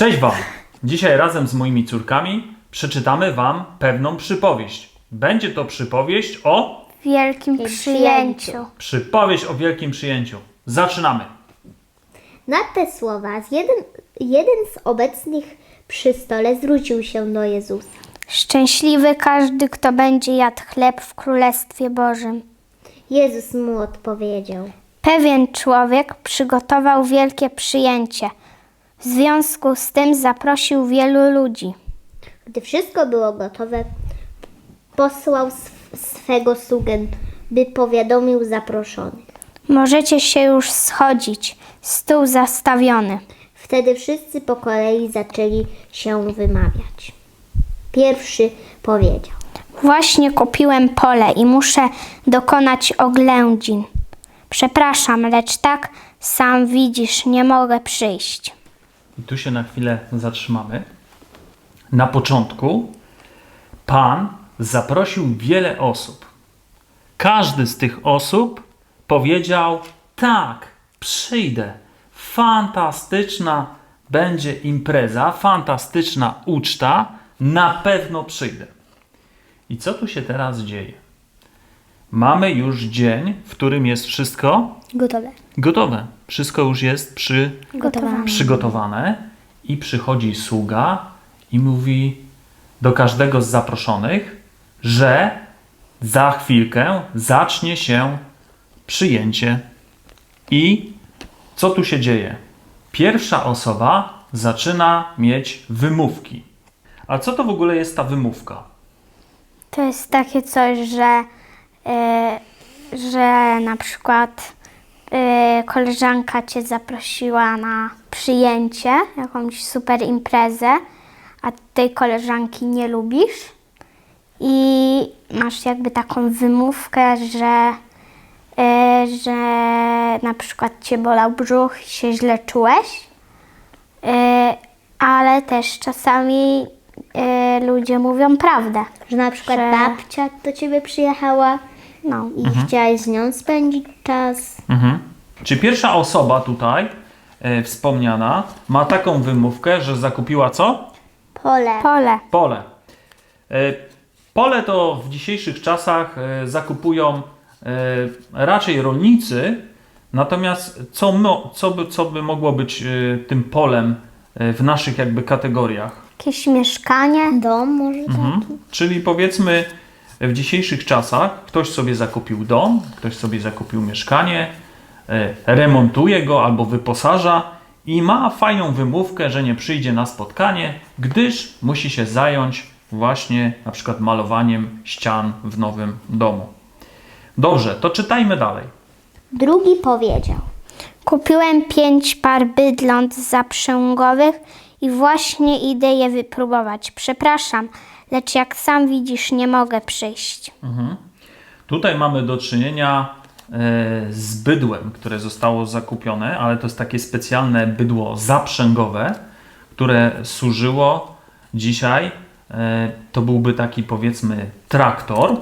Cześć Wam! Dzisiaj razem z moimi córkami przeczytamy Wam pewną przypowieść. Będzie to przypowieść o. wielkim przyjęciu. Przypowieść o wielkim przyjęciu. Zaczynamy. Na te słowa z jeden, jeden z obecnych przy stole zwrócił się do Jezusa. Szczęśliwy każdy, kto będzie jadł chleb w Królestwie Bożym. Jezus mu odpowiedział. Pewien człowiek przygotował wielkie przyjęcie. W związku z tym zaprosił wielu ludzi. Gdy wszystko było gotowe, posłał sw- swego sługę, by powiadomił zaproszonych. Możecie się już schodzić. Stół zastawiony. Wtedy wszyscy po kolei zaczęli się wymawiać. Pierwszy powiedział. Właśnie kupiłem pole i muszę dokonać oględzin. Przepraszam, lecz tak sam widzisz, nie mogę przyjść. I tu się na chwilę zatrzymamy. Na początku Pan zaprosił wiele osób. Każdy z tych osób powiedział: Tak, przyjdę. Fantastyczna będzie impreza, fantastyczna uczta, na pewno przyjdę. I co tu się teraz dzieje? Mamy już dzień, w którym jest wszystko Gotowe. gotowe. Wszystko już jest przy, Gotowane. przygotowane i przychodzi sługa i mówi do każdego z zaproszonych, że za chwilkę zacznie się przyjęcie. I co tu się dzieje? Pierwsza osoba zaczyna mieć wymówki. A co to w ogóle jest ta wymówka? To jest takie coś, że, że na przykład e, koleżanka cię zaprosiła na przyjęcie, jakąś super imprezę, a tej koleżanki nie lubisz i masz jakby taką wymówkę, że, e, że na przykład cię bolał brzuch i się źle czułeś, e, ale też czasami e, ludzie mówią prawdę. Że na przykład Że- babcia do ciebie przyjechała No. i chciałaś z nią spędzić czas. Mhm. Czy pierwsza osoba tutaj e, wspomniana ma taką wymówkę, że zakupiła co? Pole. Pole. Pole. E, Pole to w dzisiejszych czasach e, zakupują e, raczej rolnicy, natomiast co, mo, co, by, co by mogło być e, tym polem e, w naszych jakby kategoriach? Jakieś mieszkanie. Dom może Mhm. Czyli powiedzmy w dzisiejszych czasach ktoś sobie zakupił dom, ktoś sobie zakupił mieszkanie, e, remontuje go albo wyposaża i ma fajną wymówkę, że nie przyjdzie na spotkanie, gdyż musi się zająć właśnie na przykład malowaniem ścian w nowym domu. Dobrze, to czytajmy dalej. Drugi powiedział. Kupiłem pięć par bydląt zaprzęgowych i właśnie idę je wypróbować. Przepraszam, lecz jak sam widzisz, nie mogę przyjść. Tutaj mamy do czynienia e, z bydłem, które zostało zakupione, ale to jest takie specjalne bydło zaprzęgowe, które służyło dzisiaj. e, To byłby taki powiedzmy traktor.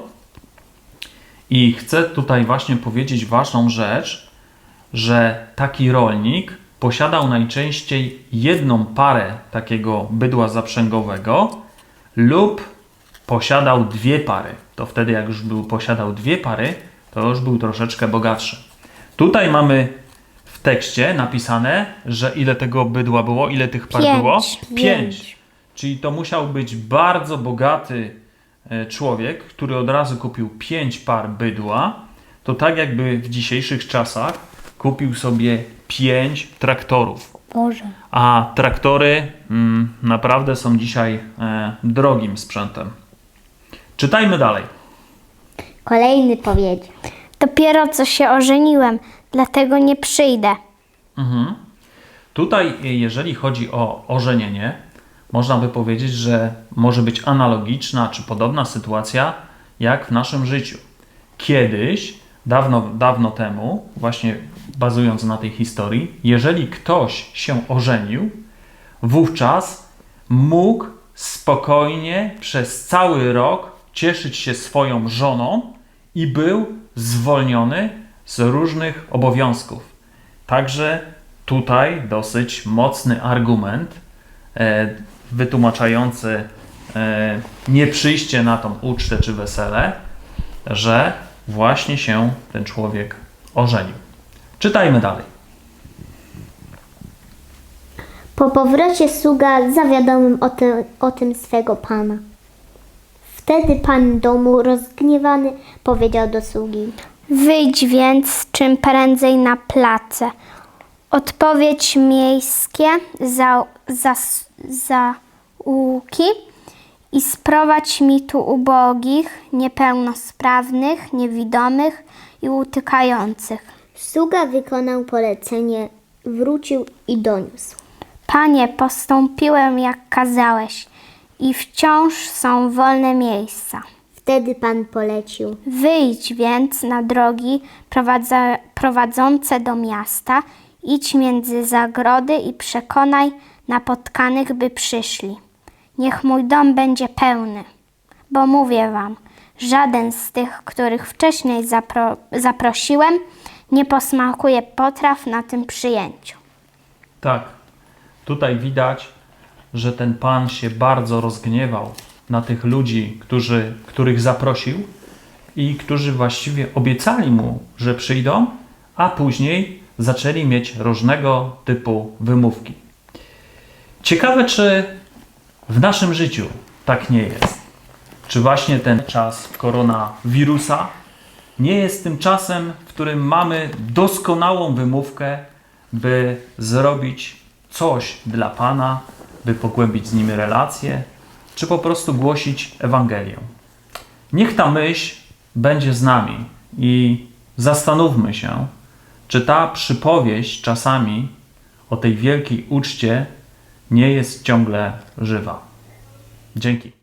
I chcę tutaj właśnie powiedzieć ważną rzecz, że taki rolnik posiadał najczęściej jedną parę takiego bydła zaprzęgowego lub posiadał dwie pary. To wtedy, jak już był, posiadał dwie pary, to już był troszeczkę bogatszy. Tutaj mamy w tekście napisane, że ile tego bydła było, ile tych par Pięć. było? Pięć. Czyli to musiał być bardzo bogaty e, człowiek, który od razu kupił pięć par bydła. To tak jakby w dzisiejszych czasach kupił sobie pięć traktorów. Boże. A traktory mm, naprawdę są dzisiaj e, drogim sprzętem. Czytajmy dalej. Kolejny powiedział. Dopiero co się ożeniłem, dlatego nie przyjdę. Mhm. Tutaj, e, jeżeli chodzi o ożenienie, można by powiedzieć, że może być analogiczna czy podobna sytuacja jak w naszym życiu. Kiedyś, dawno, dawno temu, właśnie bazując na tej historii, jeżeli ktoś się ożenił, wówczas mógł spokojnie przez cały rok cieszyć się swoją żoną i był zwolniony z różnych obowiązków. Także tutaj dosyć mocny argument e, wytłumaczający e, nieprzyjście na tą ucztę czy wesele, że właśnie się ten człowiek ożenił. Czytajmy dalej. Po powrocie sługa zawiadomił o, tym- o tym swego pana. Wtedy pan domu rozgniewany powiedział do sługi. Wyjdź więc czym prędzej na place. Odpowiedź miejskie za, za, za łuki i sprowadź mi tu ubogich, niepełnosprawnych, niewidomych i utykających. Sługa wykonał polecenie, wrócił i doniósł. Panie, postąpiłem jak kazałeś i wciąż są wolne miejsca. Wtedy pan polecił. Wyjdź więc na drogi prowadza, prowadzące do miasta, idź między zagrody i przekonaj napotkanych, by przyszli. Niech mój dom będzie pełny, bo mówię wam, żaden z tych, których wcześniej zapro, zaprosiłem, nie posmakuje potraw na tym przyjęciu. Tak, tutaj widać, że ten pan się bardzo rozgniewał na tych ludzi, którzy, których zaprosił i którzy właściwie obiecali mu, że przyjdą, a później zaczęli mieć różnego typu wymówki. Ciekawe, czy w naszym życiu tak nie jest. Czy właśnie ten czas koronawirusa nie jest tym czasem, w którym mamy doskonałą wymówkę, by zrobić coś dla Pana, by pogłębić z Nim relacje, czy po prostu głosić Ewangelię. Niech ta myśl będzie z nami i zastanówmy się, czy ta przypowieść czasami o tej wielkiej uczcie nie jest ciągle żywa. Dzięki.